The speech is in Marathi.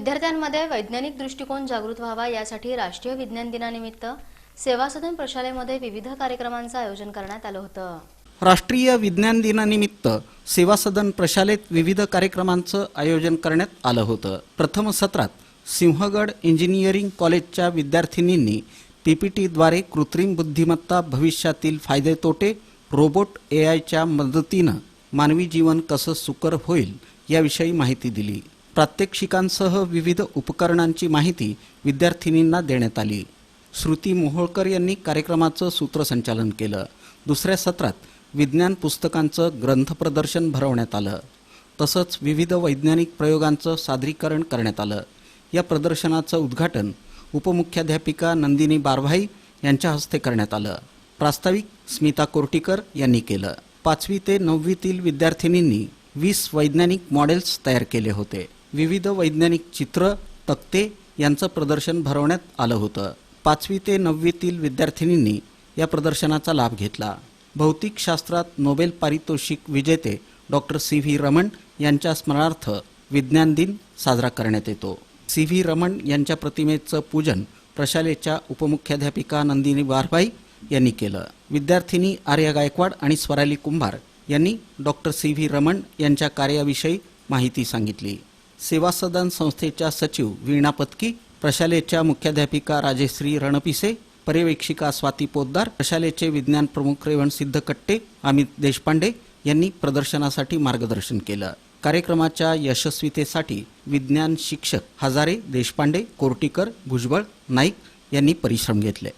विद्यार्थ्यांमध्ये वैज्ञानिक दृष्टिकोन जागृत व्हावा यासाठी राष्ट्रीय विज्ञान दिनानिमित्त सेवा सदन प्रशालेमध्ये विविध कार्यक्रमांचं आयोजन करण्यात आलं होतं. राष्ट्रीय विज्ञान दिनानिमित्त सेवा सदन प्रशालेत विविध कार्यक्रमांचं आयोजन करण्यात आलं होतं. प्रथम सत्रात सिंहगड इंजिनिअरिंग कॉलेजच्या विद्यार्थिनींनी पीपीटीद्वारे कृत्रिम बुद्धिमत्ता भविष्यातील फायदे तोटे रोबोट ए आयच्या मदतीनं मानवी जीवन कसं सुकर होईल याविषयी माहिती दिली. प्रात्यक्षिकांसह विविध उपकरणांची माहिती विद्यार्थिनींना देण्यात आली. श्रुती मोहोळकर यांनी कार्यक्रमाचं सूत्रसंचालन केलं. दुसऱ्या सत्रात विज्ञान पुस्तकांचं ग्रंथप्रदर्शन भरवण्यात आलं. तसंच विविध वैज्ञानिक प्रयोगांचं सादरीकरण करण्यात आलं. या प्रदर्शनाचं उद्घाटन उपमुख्याध्यापिका नंदिनी बारभाई यांच्या हस्ते करण्यात आलं. प्रास्ताविक स्मिता कोर्टीकर यांनी केलं. पाचवी ते नववीतील विद्यार्थिनींनी वीस वैज्ञानिक मॉडेल्स तयार केले होते. विविध वैज्ञानिक चित्र तक्ते यांचं प्रदर्शन भरवण्यात आलं होतं. पाचवी ते नववीतील विद्यार्थिनींनी या प्रदर्शनाचा लाभ घेतला. भौतिकशास्त्रात नोबेल पारितोषिक विजेते डॉक्टर सी. व्ही. रमण यांच्या स्मरणार्थ विज्ञान दिन साजरा करण्यात येतो. सी. व्ही. रमण यांच्या प्रतिमेचं पूजन प्रशालेच्या उपमुख्याध्यापिका नंदिनी वारभाई यांनी केलं. विद्यार्थिनी आर्या गायकवाड आणि स्वराली कुंभार यांनी डॉक्टर सी. व्ही. रमण यांच्या कार्याविषयी माहिती सांगितली. सेवा सदन संस्थेच्या सचिव वीणा पत्की प्रशालेच्या मुख्याध्यापिका राजेश्री रणपिसे पर्यवेक्षिका स्वाती पोद्दार प्रशालेचे विज्ञान प्रमुख रेवण सिद्ध कट्टे अमित देशपांडे यांनी प्रदर्शनासाठी मार्गदर्शन केलं. कार्यक्रमाच्या यशस्वीतेसाठी विज्ञान शिक्षक हजारे देशपांडे कोर्टीकर भुजबळ नाईक यांनी परिश्रम घेतले.